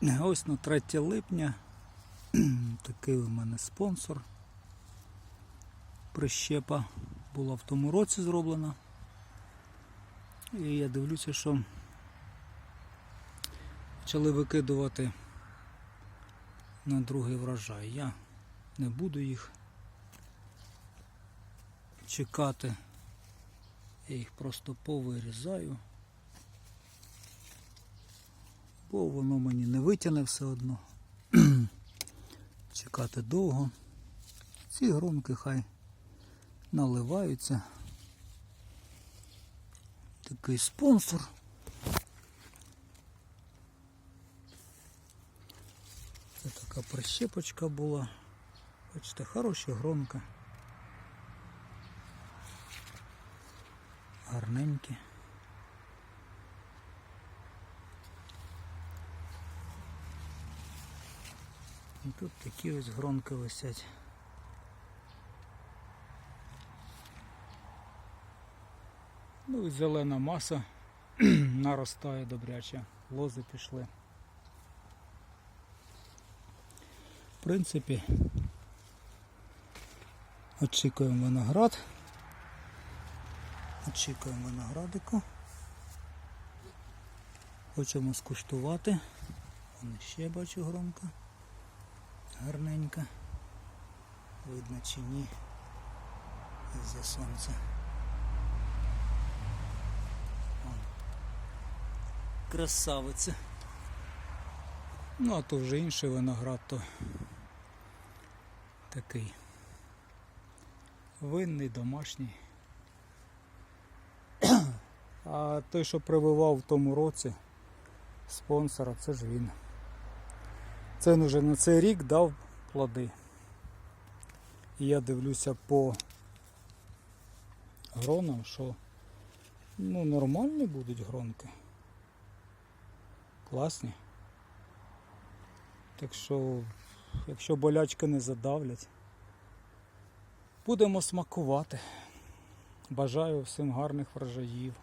Ось на 3 липня такий у мене спонсор. Прищепа була в тому році зроблена. І я дивлюся, що почали викидувати на другий врожай. Я не буду їх чекати. Я їх просто повирізаю. Бо воно мені витягне все одно. Чекати довго. Ці гронки хай наливаються. Такий спонсор. Це така прищепочка була. Бачите, хороша гронка. Гарненькі. І тут такі ось гронки висять. Ну і зелена маса наростає добряче, лози пішли. В принципі, очікуємо виноград. Очікуємо виноградику. Хочемо скуштувати. Вон ще бачу громка. Гарненька. Видно чи ні. За сонце. Красавиця. Ну, а то вже інший виноград, то такий винний, домашній. А той, що прививав в тому році спонсора, це ж він. Це він вже на цей рік дав плоди. І я дивлюся по гронам, що ну, нормальні будуть гронки. Класні. Так що, якщо болячки не задавлять, будемо смакувати. Бажаю всім гарних врожаїв.